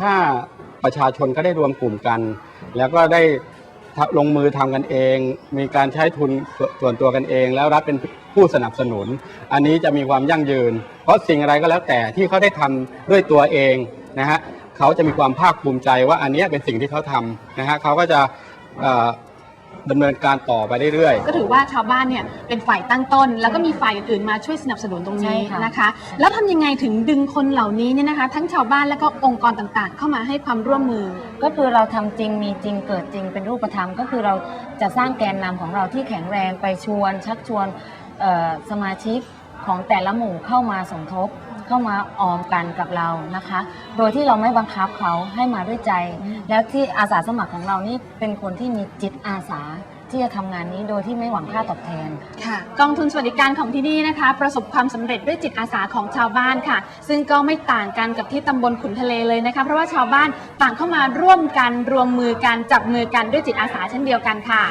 ถ้าประชาชนก็ได้รวมกลุ่มกัน แล้วก็ได้ทะลงมือทำกันเอง มีการใช้ทุนส่วนตัวกันเอง แล้วรัฐเป็นผู้สนับสนุน อันนี้จะมีความยั่งยืน เพราะสิ่งอะไรก็แล้วแต่ที่เขาได้ทำด้วยตัวเองนะฮะเขาจะมีความภาคภูมิใจว่าอันนี้เป็นสิ่งที่เขาทำนะฮะเขาก็จะ ดำเนินการต่อไปเรื่อยๆก็ถือว่าชาวบ้านเนี่ยเป็นฝ่ายตั้งต้น แล้วก็มีฝ่ายอื่นๆมาช่วยสนับสนุนตรงนี้ใช่ค่ะ นะคะ แล้วทำยังไงถึงดึงคนเหล่านี้เนี่ยนะคะ ทั้งชาวบ้านและก็องค์กรต่างๆ เข้ามาให้ความร่วมมือ ก็คือเราทำจริงมีจริงเกิดจริงเป็นรูปธรรม ก็คือเราจะสร้างแกนนำของเราที่แข็งแรงไปชวน ชักชวนเอ่อสมาชิกของแต่ละหมู่เข้ามาสมทบ เข้ามาออมกันกับเรานะคะ โดยที่เราไม่บังคับเขาให้มาด้วยใจ แล้วที่อาสาสมัครของเรานี่เป็นคนที่มีจิตอาสาที่จะทำงานนี้โดยที่ไม่หวังค่าตอบแทน ค่ะกองทุนสวัสดิการของที่นี่นะคะ ประสบความสำเร็จด้วยจิตอาสาของชาวบ้านค่ะ ซึ่งก็ไม่ต่างกันกับที่ตำบลขุนทะเลเลยนะคะ เพราะว่าชาวบ้านต่างเข้ามาร่วมกันรวมมือกันจับมือกันด้วยจิตอาสาเช่นเดียวกันค่ะ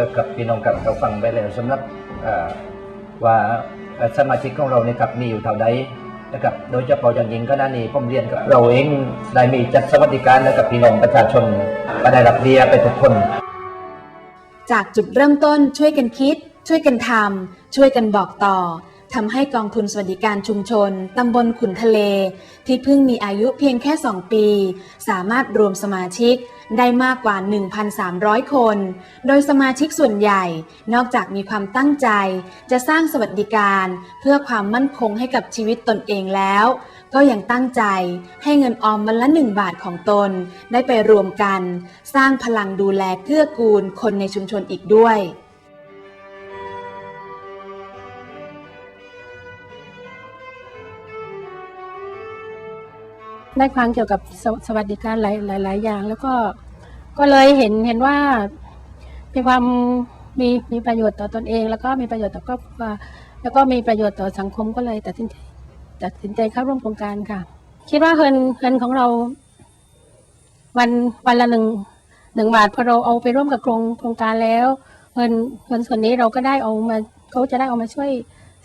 ก็กับพี่น้องกับเราฟังไปแล้วสำหรับว่าสมาชิกของเราเนี่ยครับมีอยู่เท่าใดนะครับโดยเฉพาะอย่างยิ่งก็นั่นนี่ผมเรียนกับเราเองได้มีจัดสวัสดิการให้กับพี่น้องประชาชนก็ได้รับเบี้ยไปทุกคน จากจุดเริ่มต้นช่วยกันคิด ช่วยกันทำช่วยกันบอกต่อทำให้กองทุนสวัสดิการชุมชนตำบลขุนทะเล ที่เพิ่งมีอายุเพียงแค่ 2 ปี สามารถรวมสมาชิก ได้มากกว่า 1,300 คน โดยสมาชิกส่วนใหญ่ นอกจากมีความตั้งใจ จะสร้างสวัสดิการเพื่อความมั่นคงให้กับชีวิตตนเองแล้ว ก็ยังตั้งใจให้เงินออมวันละ1บาทของตน ได้ไปรวมกัน สร้างพลังดูแลเกื้อกูลคนในชุมชนอีกด้วย ได้ฟังเกี่ยวกับสวสวัสดิการหลายหลายหลายอย่าง แล้วก็ก็เลยเห็นเห็นว่ามีความมีมีประโยชน์ต่อตนเอง แล้วก็มีประโยชน์ต่อครอบครัวแล้วก็มีประโยชน์ต่อสังคมก็เลยตัดสินใจตัดสินใจเข้าร่วมโครงการค่ะ คิดว่าเงินเงินของเรา วันวันละหนึ่งหนึ่งบาทพอเราเอาไปร่วมกับโครงโครงการแล้วเงินเงินส่วนนี้เราก็ได้เอามาเขาจะได้เอามาช่วย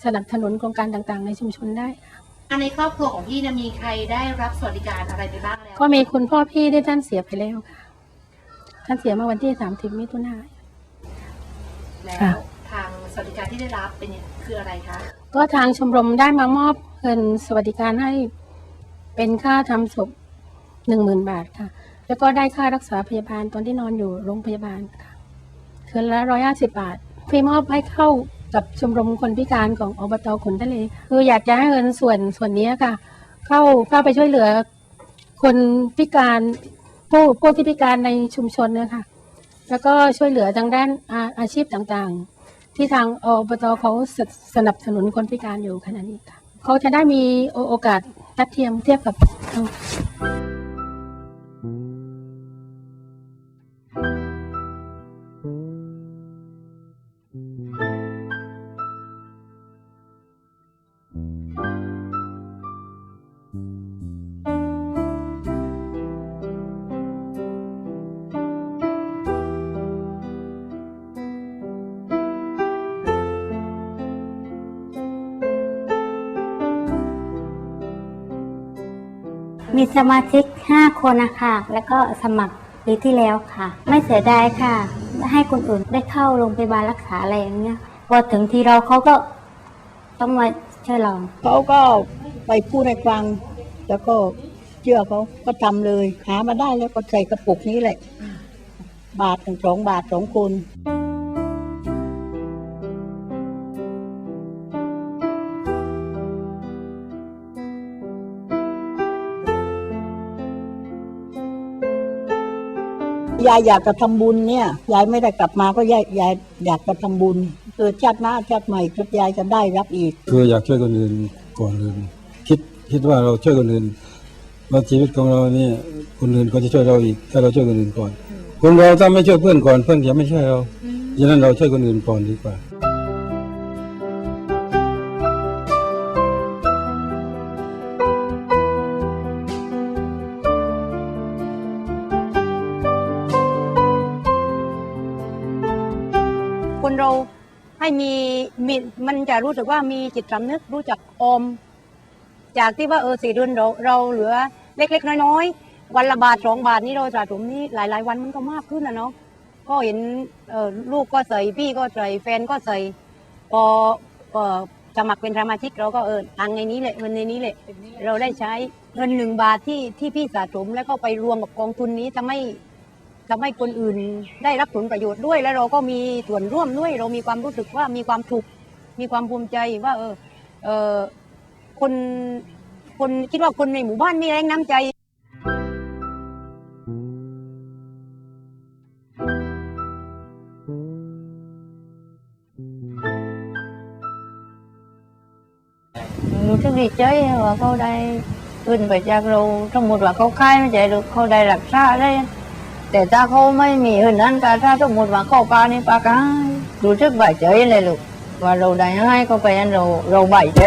สนับสนุนโครงการต่างๆ ในชุมชนได้อัน ในครอบครัวของพี่เนี่ยมีใครได้รับสวัสดิการอะไรไปบ้างแล้วก็มีคุณพ่อพี่ที่ท่านเสียไปแล้วค่ะ ท่านเสียเมื่อวันที่สามสิบมิถุนายน แล้ค่ะวทางสวัสดิการที่ได้รับเป็นยังคืออะไรคะ ก็ทางชมรมได้มามอบเงินสวัสดิการให้เป็นค่าทำศพหนึ่งหมื่นบาทค่ะ แล้วก็ได้ค่ารักษาพยาบาลตอนที่นอนอยู่โรงพยาบาลค่ะ คืนละร้อยห้าสิบบาทพี่มอบให้เข้า กับชมรมคนพิการของอบตขุนทะเล คืออยากจะให้เงินส่วนส่วนนี้ค่ะ เข้าเข้าไปช่วยเหลือ คนพิการผู้ผู้ที่พิการในชุมชนเนี่ยค่ะแล้วก็ช่วยเหลือทางด้านอาอาชีพต่างๆ ที่ทางอบตเขาสสนับสนุนคนพิการอยู่ขณะนี้ค่ะเขาจะได้มีโอโอกาสทัดเทียมเทียบกับ มีสมาชิก 5 คนนะคะ แล้วก็สมัครปีที่แล้วค่ะ ไม่เสียดายค่ะ ให้คนอื่นได้เข้าโรงพยาบาลรักษาอะไรอย่างเงี้ย พอถึงทีเราเขาก็ต้องมาช่วยเรา เขาก็ไปพูดให้ฟัง แล้วก็เชื่อเขาก็ทำเลย หามาได้แล้วก็ใส่กระปุกนี้แหละ บาทถึงสองบาทสองคน ยายอยากจะทำบุญเนี่ย ยายไม่ได้กลับมาก็ยายยายอยากจะทำบุญเกิดชาติหน้าชาติใหม่ก็ยายจะได้รับอีก คืออยากช่วยคนอื่นก่อนอื่นคิดคิดว่าเราช่วยคนอื่นว่าชีวิตของเราเนี่ยคนอื่นก็จะช่วยเราอีก ถ้าเราช่วยคนอื่นก่อน คนเราถ้าไม่ช่วยเพื่อนก่อนเพื่อนจะไม่ช่วยเราดังนั้นเราช่วยคนอื่นก่อนดีกว่า คนเราให้มีมีมันจะรู้สึกว่ามีจิตสำนึกรู้จักออม จากที่ว่าเออสี่เดือนเราเราเหลือเล็กๆ น้อยๆ วันละบาทสองบาทนี่เราสะสมนี่หลาย ๆ วันมันก็มากขึ้นนะเนาะก็เห็นเออลูกก็ใส่พี่ก็ใส่แฟนก็ใส่พอพอสมัครเป็นสมาชิกเราก็เออตังในนี้แหละเงินในนี้แหละเราได้ใช้เงินหนึ่งบาทที่ที่พี่สะสมแล้วก็ไปรวมกับกองทุนนี้ทำให้ ทำให้คนอื่นได้รับผลประโยชน์ด้วย แล้วเราก็มีส่วนร่วมด้วย เรามีความรู้สึกว่ามีความสุขมีความภูมิใจว่า เออเออคนคนคิดว่าคนในหมู่บ้านมีแรงน้ำใจรู้สึกดีใจว่าเขาได้ขึ้นไปจากเราสมมติว่าเขาค่ายไม่ใช่หรือเขาได้รักษาได้ แต่ถ้าเขาไม่มีเงินนั้นก็ถ้าสมมติว่าเขาปานี่ปาการู้สึกบายใจเลยลูกว่าเราได้ให้เขาไปอันเราเราบายใจ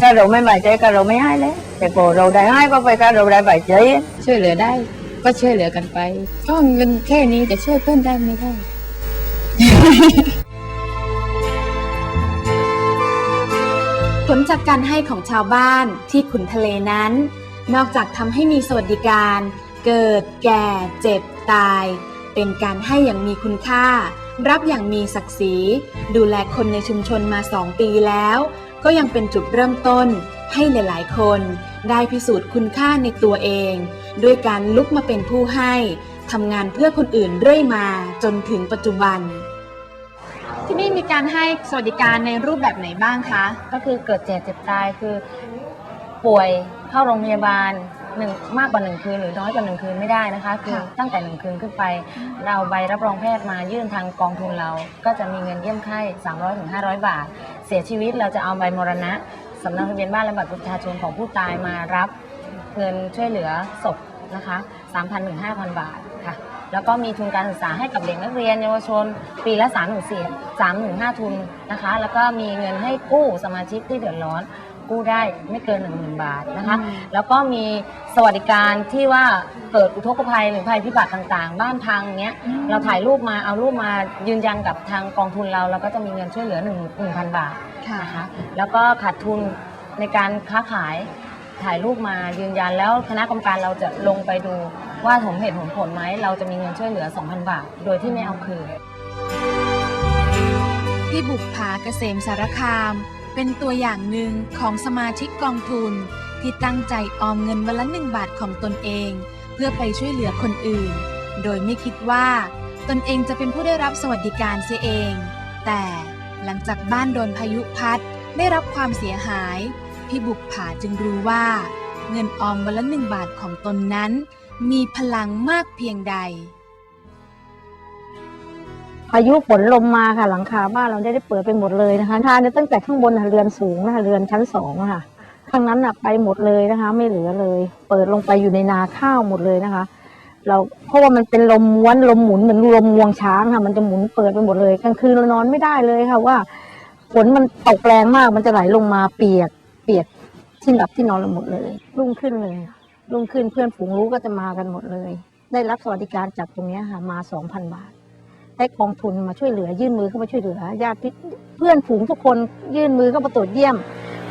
ถ้าเราไม่บายใจก็เราไม่ให้เลยแต่พอเราได้ให้เขาไปก็เราได้บายใจช่วยเหลือได้ ก็ช่วยเหลือกันไปก็เงินแค่นี้แต่ช่วยเพื่อนได้ไม่ได้ผลจากการให้ของชาวบ้านที่ขุนทะเลนั้น นอกจากทำให้มีสวัสดิการ เกิด แก่ เจ็บ ตาย เป็นการให้อย่างมีคุณค่า รับอย่างมีศักดิ์ศรี ดูแลคนในชุมชนมาสองปีแล้ว ก็ยังเป็นจุดเริ่มต้น ให้หลาย ๆ คน ได้พิสูจน์คุณค่าในตัวเอง ด้วยการลุกมาเป็นผู้ให้ทำงานเพื่อคนอื่นเรื่อยมาจนถึงปัจจุบัน ที่นี่มีการให้สวัสดิการในรูปแบบไหนบ้างคะ ก็คือเกิดเจ็บเจ็บตายคือ ป่วยเข้าโรงพยาบาล หนึ่งมากกว่าหนึ่งคืนหรือน้อยกว่าหนึ่งคืนไม่ได้นะคะ คือค่ะตั้งแต่หนึ่งคืนขึ้นไป เราใบรับรองแพทย์มายื่นทางกองทุนเรา ก็จะมีเงินเยี่ยมไข้300ถึง500 บาท เสียชีวิตเราจะเอาใบมรณะสำเนาทะเบียนบ้านและบัตรประชาชนของผู้ตายมารับเงินช่วยเหลือศพนะคะ3,000ถึง5,000 บาทค่ะแล้วก็มีทุนการศึกษาให้กับเด็กนักเรียนเยาวชน ปีละ3ถึง4 3ถึง5ทุนนะคะ แล้วก็มีเงินให้กู้สมาชิกที่เดือดร้อน กู้ได้ไม่เกิน1 0,000 บาทนะคะแล้วก็มีสวัสดิการที่ว่าเกิดอุทกภัยหรือภัยพิบัติต่างๆ บ้านพังเงี้ย เราถ่ายรูปมาเอารูปมายืนยันกับทางกองทุนเราเราก็จะมีเงินช่วยเหลือ1 1,000 บาทค่ะ นะคะแล้วก็ขาดทุนในการค้าขายถ่ายรูปมายืนยันแล้วคณะกรรมการเราจะลงไปดูว่าสมเหตุผลผลไหมเราจะมีเงินช่วยเหลือ 2,000 บาท โดยที่ไม่เอาคืน พี่บุกผาเกษมสารคาม เป็นตัวอย่างหนึ่งของสมาชิกกองทุน ที่ตั้งใจออมเงินวันละหนึ่งบาทของตนเอง เพื่อไปช่วยเหลือคนอื่น โดยไม่คิดว่า ตนเองจะเป็นผู้ได้รับสวัสดิการเสียเอง แต่หลังจากบ้านโดนพายุพัดได้รับความเสียหาย พี่บุกผาจึงรู้ว่า เงินออมวันละหนึ่งบาทของตนนั้น มีพลังมากเพียงใด พายุฝนลมมาค่ะหลังคาบ้านเราได้ได้เปิดไปหมดเลยนะคะทานเนี่ยตั้งแต่ข้างบนน่ะเรือนสูงนะคะเรือนชั้นสองค่ะข้างนั้นน่ะไปหมดเลยนะคะ ไม่เหลือเลย เปิดลงไปอยู่ในนาข้าวหมดเลยนะคะ เราเพราะว่ามันเป็นลมม้วนลมหมุนเหมือนลมงวงช้างค่ะ มันจะหมุนเปิดไปหมดเลยกลางคืนเรานอนไม่ได้เลยค่ะว่าฝนมันตกแรงมากมันจะไหลลงมาเปียก เปียกที่หลับที่นอนเราหมดเลย รุ่งขึ้นเลยรุ่งขึ้นเพื่อนฝูงรู้ก็จะมากันหมดเลย ได้รับสวัสดิการจากตรงนี้ค่ะมาสองพันบาท ได้กองทุนมาช่วยเหลือยื่นมือเข้ามาช่วยเหลือญาติพี่เพื่อนฝูงทุกคนยื่นมือเข้ามาตรวจเยี่ยม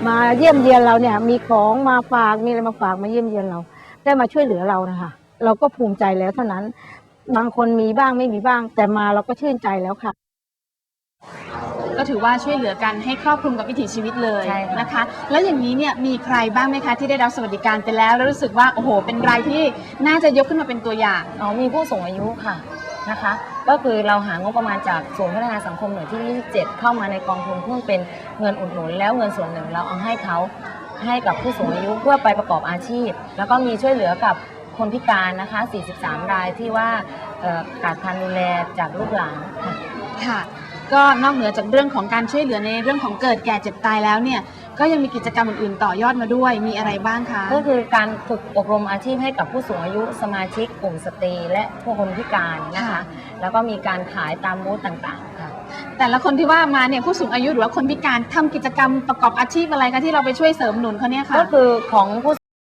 มาเยี่ยมเยียนเราเนี่ย มีของมาฝากมีอะไรมาฝากมาเยี่ยมเยียนเรา ได้มาช่วยเหลือเรานะคะ เราก็ภูมิใจแล้วเท่านั้น บางคนมีบ้างไม่มีบ้าง แต่มาเราก็ชื่นใจแล้วค่ะก็ถือว่าช่วยเหลือกันให้ครอบคลุมกับวิถีชีวิตเลยใช่ค่ะนะคะ แล้วอย่างนี้เนี่ยมีใครบ้างไหมคะที่ได้รับสวัสดิการไปแล้ว แล้วรู้สึกว่าโอ้โห เป็นรายที่น่าจะยกขึ้นมาเป็นตัวอย่างอ๋อมีผู้สูงอายุค่ะ นะคะ ก็คือเราหางบประมาณจากศูนพัฒนาสังคมหน่วยที่ 27 เข้ามาในกองทุนเพื่อเป็นเงินอุดหนุน แล้วเงินส่วนหนึ่งเราเอาให้เขาให้กับผู้สูงอายุเพื่อไปประกอบอาชีพ แล้วก็มีช่วยเหลือกับคนพิการนะคะ 43 รายที่ว่าขาดการดูแลจากลูกหลานค่ะก็นอกเหนือจากเรื่องของการช่วยเหลือในเรื่องของเกิดแก่เจ็บตายแล้วเนี่ย ก็ยังมีกิจกรรมอื่นๆต่อยอดมาด้วยมีอะไรบ้างคะ ก็คือการฝึกอบรมอาชีพให้กับผู้สูงอายุสมาชิกกลุ่มสตรีและผู้คนพิการนะคะแล้วก็มีการขายตามบูธต่างๆค่ะ แต่ละคนที่ว่ามาเนี่ยผู้สูงอายุหรือว่าคนพิการทำกิจกรรมประกอบอาชีพอะไรคะที่เราไปช่วยเสริมหนุนเขาเนี่ยค่ะ ก็คือของผู้